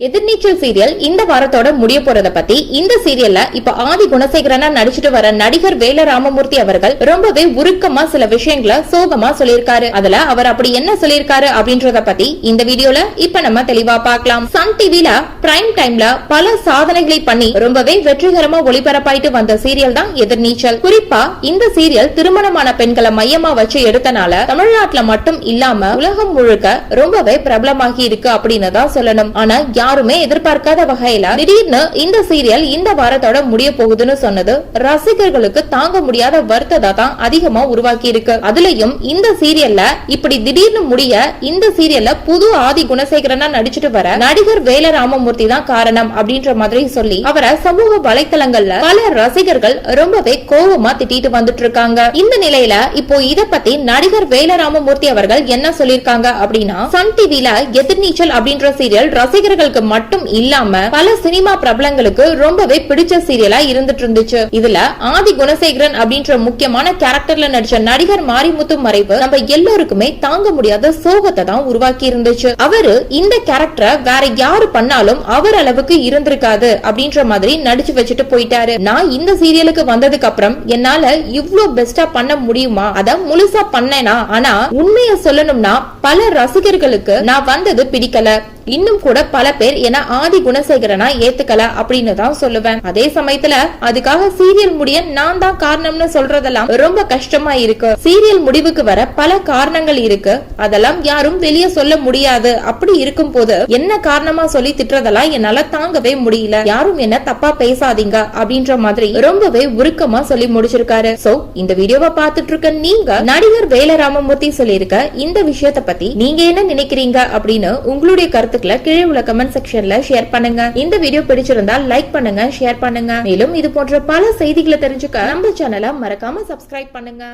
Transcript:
எதிர்நீச்சல் serial இந்த வாரத்தோட முடிய போறத பத்தி இந்த சீரியல்ல இப்ப ஆதி குணசேகரனா நடிச்சிட்டு வர நடிகர் வேல ராமமூர்த்தி அவர்கள் ரொம்பவே உருக்கமா சில விஷயங்களை சோகமா சொல்லியிருக்காரு. அதுல அவர் அப்படி என்ன சொல்லியிருக்காரு அப்படின்றத பத்தி இந்த வீடியோல இப்ப நம்ம தெளிவா பார்க்கலாம். சன் டிவில பிரைம் டைம்ல பல சாதனைகளை பண்ணி ரொம்பவே வெற்றிகரமா ஒளிபரப்பாயிட்டு வந்த சீரியல் தான் எதிர்நீச்சல். குறிப்பா இந்த சீரியல் திருமணமான பெண்களை மையமா வச்சு எடுத்தனால தமிழ்நாட்டுல மட்டும் இல்லாம உலகம் முழுக்க ரொம்பவே பிரபலமாகி இருக்கு அப்படின்னு தான் சொல்லணும். ஆனா யாருமே எதிர்பார்க்காத வகையில திடீர்னு இந்த சீரியல் இந்த வாரத்தோட முடிய போகுதுன்னு சொன்னது ரசிகர்களுக்கு தாங்க முடியாத வருத்தத்தை தான் அதிகமா உருவாக்கி இருக்கு. அதுலயும் இந்த சீரியல்ல இப்படி திடீர்னு முடிய இந்த சீரியல்ல புது ஆதி குணசேகரனா நடிச்சிட்டு வர நடிகர் வேல ராமமூர்த்தி தான் காரணம் அப்படின்ற மாதிரி சொல்லி அவரை சமூக வலைத்தளங்கள்ல பல ரசிகர்கள் ரொம்பவே கோபமா திட்டிட்டு வந்துட்டு இருக்காங்க. இந்த நிலையில இப்போ இத பத்தி நடிகர் வேல ராமமூர்த்தி அவர்கள் என்ன சொல்லிருக்காங்க அப்படின்னா சன் டிவில எதிர்நீச்சல் அப்படின்ற சீரியல் ரசிகர்கள் ரசிகர்களுக்கு மட்டும் இல்லாம பல சினிமா பிரபலங்களுக்கு ரொம்பவே பிடிச்ச சீரியலா இருந்துட்டு இருந்துச்சு இதுல ஆதி குணசேகரன் அப்படின்ற முக்கியமான கேரக்டர்ல நடிச்ச நடிகர் மாரிமுத்து மறைவு நம்ம எல்லோருக்குமே தாங்க முடியாத சோகத்தை தான் உருவாக்கி இருந்துச்சு. அவரு இந்த கேரக்டரை வேற யாரு பண்ணாலும் அவர் அளவுக்கு இருந்திருக்காது அப்படின்ற மாதிரி நடிச்சு வச்சுட்டு போயிட்டாரு. நான் இந்த சீரியலுக்கு வந்ததுக்கு அப்புறம் என்னால இவ்ளோ பெஸ்டா பண்ண முடியுமா? அத முழுசா பண்ணேனா? ஆனா உண்மைய சொல்லணும்னா பல ரசிகர்களுக்கு நான் வந்தது பிடிக்கல. இன்னும் கூட பல பேர் பேர் என ஆதி குணசேகரனா ஏத்துக்கல அப்படின்னு தான் சொல்லுவேன். அதே சமயத்துல அதுக்காக சீரியல் முடிய நான் தான் காரணம்னு சொல்றதெல்லாம் ரொம்ப கஷ்டமா இருக்கு. சீரியல் முடிவுக்கு வர பல காரணங்கள் இருக்கு. அதெல்லாம் யாரும் வெளியே சொல்ல முடியாது. அப்படி இருக்கும் போது என்ன காரணமா சொல்லி திட்டுறதெல்லாம் என்னால தாங்கவே முடியல. யாரும் என்ன தப்பா பேசாதீங்க அப்படின்ற மாதிரி ரொம்பவே உருக்கமா சொல்லி முடிச்சிருக்காரு. சோ இந்த வீடியோவை பார்த்துட்டு இருக்க நீங்க நடிகர் வேலராமமூர்த்தி சொல்லியிருக்க இந்த விஷயத்த பத்தி நீங்க என்ன நினைக்கிறீங்க அப்படின்னு உங்களுடைய கருத்துக்களை கீழே உள்ள கமெண்ட் கமெண்ட் செக்ஷன்ல ஷேர் பண்ணுங்க. இந்த வீடியோ பிடிச்சிருந்தா லைக் பண்ணுங்க ஷேர் பண்ணுங்க. மேலும் இது போன்ற பல செய்திகளை தெரிஞ்சுக்க நம்ம சேனலை மறக்காம சப்ஸ்கிரைப் பண்ணுங்க.